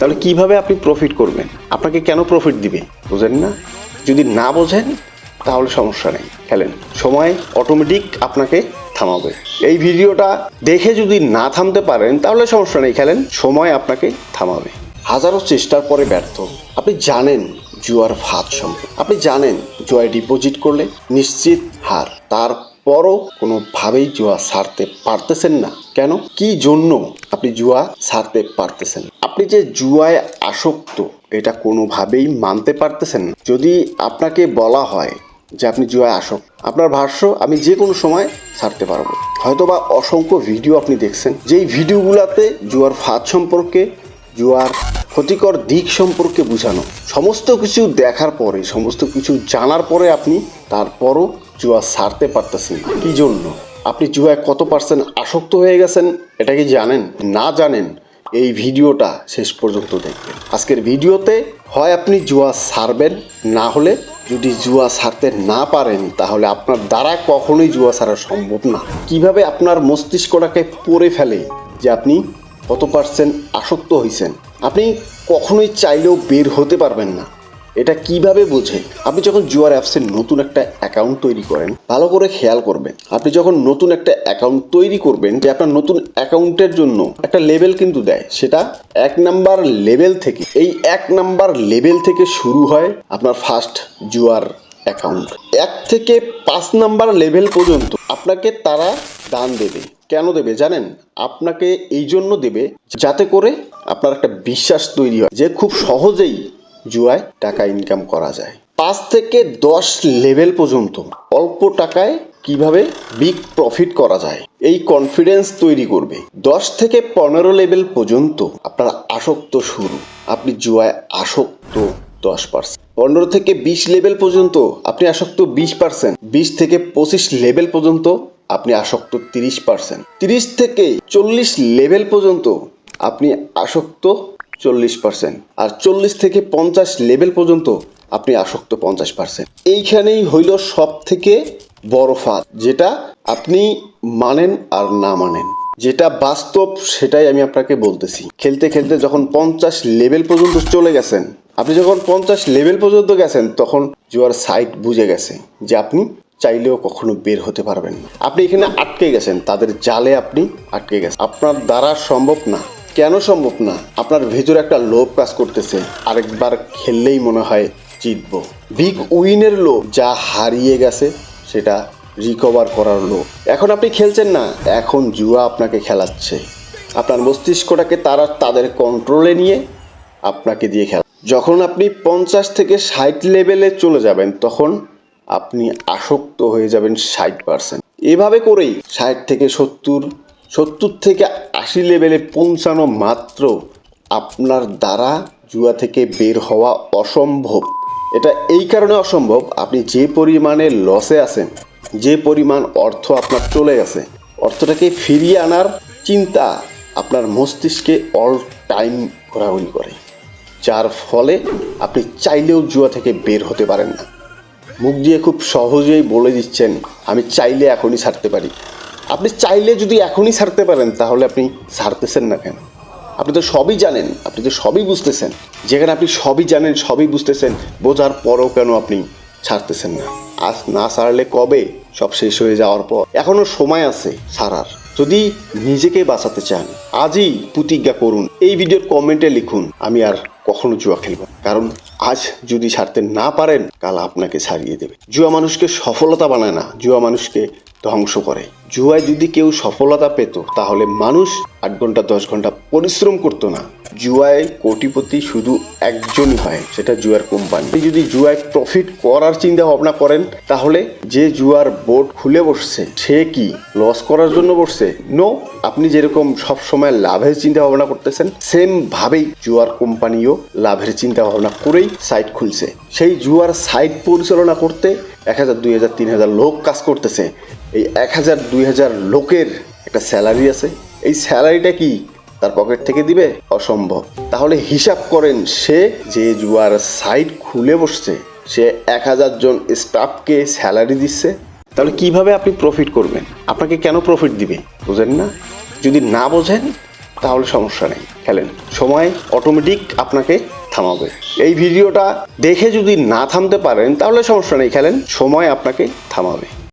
তাহলে কীভাবে আপনি প্রফিট করবেন? আপনাকে কেন প্রফিট দিবে? বোঝেন না? যদি না বোঝেন, তাহলে সমস্যা নেই। খেলেন। সময় অটোমেটিক আপনাকে থামাবে। এই ভিডিওটা দেখে যদি না থামতে পারেন, তাহলে সমস্যা নেই। খেলেন। সময় আপনাকে থামাবে। হাজারো চেষ্টার পরে ব্যর্থ। আপনি জানেন জুয়ার ফাঁদ সম্পর্কে। আপনি জানেন জুয়ায় ডিপোজিট করলে নিশ্চিত হার। তারপরও কোনোভাবেই জুয়া ছাড়তে পারতেছেন না। কেন? কি জন্য আপনি জুয়া ছাড়তে পারতেছেন? আপনি যে জুয়ায় আসক্ত, এটা কোনোভাবেই মানতে পারতেছেন না। যদি আপনাকে বলা হয় যে আপনি জুয়ায় আসক আপনার ভাষ্য, আমি যে কোনো সময় ছাড়তে পারব। হয়তোবা অসংখ্য ভিডিও আপনি দেখছেন, যেই ভিডিওগুলোতে জুয়ার ফাঁদ সম্পর্কে, জুয়ার ক্ষতিকর দিক সম্পর্কে বোঝানো, সমস্ত কিছু দেখার পরে, সমস্ত কিছু জানার পরে আপনি তারপরও জুয়া ছাড়তে পারতেছেন। কি জন্য? আপনি জুয়ায় কত পার্সেন্ট আসক্ত হয়ে গেছেন এটা কি জানেন? না জানেন, এই ভিডিওটা শেষ পর্যন্ত দেখবেন। আজকের ভিডিওতে হয় আপনি জুয়া ছাড়বেন না হলে যদি জুয়া ছাড়তে না পারেন, তাহলে আপনার দ্বারা কখনোই জুয়া ছাড়া সম্ভব না। কীভাবে আপনার মস্তিষ্কটাকে পড়ে ফেলে যে আপনি কত পার্সেন্ট আসক্ত হয়েছেন আপনি কখনোই চাইলেও বের হতে পারবেন না। এটা কীভাবে বোঝে আপনি যখন জুয়ার অ্যাপসের নতুন একটা অ্যাকাউন্ট তৈরি করেন, ভালো করে খেয়াল করবেন। আপনি যখন নতুন একটা অ্যাকাউন্ট তৈরি করবেন, যে আপনার নতুন অ্যাকাউন্টের জন্য একটা লেভেল কিন্তু দেয়, সেটা এক নাম্বার লেভেল থেকে, এই এক নাম্বার লেভেল থেকে শুরু হয় আপনার ফার্স্ট জুয়ার অ্যাকাউন্ট। এক থেকে পাঁচ নাম্বার লেভেল পর্যন্ত আপনাকে তারা দান দেবে। কেন দেবে জানেন? আপনাকে এই জন্য দেবে যাতে করে আপনার একটা বিশ্বাস তৈরি হয়, যে খুব সহজেই জুয়ায় টাকা ইনকাম করা যায়। পাঁচ থেকে দশ লেভেল পর্যন্ত অল্প টাকায় কীভাবে বিগ প্রফিট করা যায়, এই কনফিডেন্স তৈরি করবে। দশ থেকে পনেরো লেভেল পর্যন্ত আপনার আসক্ত শুরু। আপনি জুয়ায় আসক্ত দশ পার্সেন্ট পনেরো থেকে বিশ লেভেল পর্যন্ত আপনি আসক্ত বিশ পার্সেন্ট বিশ থেকে পঁচিশ লেভেল পর্যন্ত আপনি আসক্ত তিরিশ পার্সেন্ট তিরিশ থেকে চল্লিশ লেভেল পর্যন্ত আপনি আসক্ত চল্লিশ পার্সেন্ট আর চল্লিশ থেকে পঞ্চাশ লেভেল পর্যন্ত আপনি আসক্ত পঞ্চাশ পার্সেন্ট এইখানেই হইল সব থেকে বড় ফাঁদ, যেটা আপনি মানেন আর না মানেন। যেটা বাস্তব সেটাই আমি আপনাকে বলতেছি। খেলতে খেলতে যখন পঞ্চাশ লেভেল পর্যন্ত চলে গেছেন, আপনি যখন পঞ্চাশ লেভেল পর্যন্ত গেছেন, তখন জুয়ার সাইট বুঝে গেছে যে আপনি চাইলেও কখনো বের হতে পারবেন না। আপনি এখানে আটকে গেছেন, তাদের জালে আপনি আটকে গেছেন। আপনার দ্বারা সম্ভব না। কেন সম্ভব না? আপনার ভেতরে একটা লোভ কাজ করতেছে। আরেকবার খেললেই মনে হয় জিতবো। বিগ উইনের লোভ, যা হারিয়ে গেছে, সেটা রিকভার করার লোভ। এখন আপনি খেলছেন না, এখন জুয়া আপনাকে খেলাচ্ছে। আপনার মস্তিষ্কটাকে তারা তাদের কন্ট্রোলে নিয়ে আপনাকে দিয়ে খেলা যখন আপনি পঞ্চাশ থেকে ষাট লেভেলে চলে যাবেন, তখন আপনি আসক্ত হয়ে যাবেন ষাট পার্সেন্ট এভাবে করেই ষাট থেকে সত্তর সত্তর থেকে আশি লেভেলে পৌঁছানো মাত্র আপনার দ্বারা জুয়া থেকে বের হওয়া অসম্ভব। এটা এই কারণে অসম্ভব, আপনি যে পরিমাণে লসে আছেন, যে পরিমাণ অর্থ আপনার চলে গেছে, অর্থটাকে ফিরিয়ে আনার চিন্তা আপনার মস্তিষ্কে অল টাইম ঘোরাঘুরি করে। যার ফলে আপনি চাইলেও জুয়া থেকে বের হতে পারেন না। মুখ দিয়ে খুব সহজেই বলে দিচ্ছেন, আমি চাইলে এখনই ছাড়তে পারি। আপনি চাইলে যদি এখনই ছাড়তে পারেন, তাহলে আপনি ছাড়তেছেন না কেন? আপনি তো সবই জানেন, আপনি তো সবই বুঝতেছেন। যেখানে আপনি সবই জানেন, সবই বুঝতেছেন, বোঝার পরও কেন আপনি ছাড়তেছেন না? আজ না ছাড়লে কবে? সব শেষ হয়ে যাওয়ার পর। এখনও সময় আছে ছাড়ার। যদি নিজেকে বাঁচাতে চান, আজই প্রতিজ্ঞা করুন, এই ভিডিওর কমেন্টে লিখুন, আমি আর কখনো জুয়া খেলব। কারণ আজ যদি ছাড়তে না পারেন, কাল আপনাকে ছাড়িয়ে দেবে। জুয়া মানুষকে সফলতা বানায় না, জুয়া মানুষকে ধ্বংস করে। জুয়ায় যদি কেউ সফলতা পেত তাহলে মানুষ আট ঘণ্টা, দশ ঘণ্টা পরিশ্রম করতো না। জুয়ায় কোটিপতি শুধু একজনই হয়, সেটা জুয়ার কোম্পানি যদি জুয়ায় প্রফিট করার চিন্তা ভাবনা করেন, তাহলে যে জুয়ার বোর্ড খুলে বসছে, সে কি লস করার জন্য বসছে? নো আপনি যেরকম সব সময় লাভের চিন্তা ভাবনা করতেছেন সেম ভাবেই জুয়ার কোম্পানিও লাভের চিন্তা ভাবনা করেই সাইট খুলছে। সেই জুয়ার সাইট পরিচালনা করতে এক হাজার, দুই হাজার, তিন হাজার লোক কাজ করতেছে। এই এক হাজার, দুই হাজার লোকের একটা স্যালারি আছে। এই স্যালারিটা কি তার পকেট থেকে দিবে? অসম্ভব। তাহলে হিসাব করেন সে যে জুয়ার সাইট খুলে বসছে, সে এক হাজার জন স্টাফকে স্যালারি দিচ্ছে। তাহলে কীভাবে আপনি প্রফিট করবেন? আপনাকে কেন প্রফিট দিবে? বুঝেন না? যদি না বোঝেন, তাহলে সমস্যা নেই। খেলেন। সময় অটোমেটিক আপনাকে থামাবে। এই ভিডিওটা দেখে যদি না থামতে পারেন, তাহলে সমস্যা নেই। খেলেন। সময় আপনাকে থামাবে।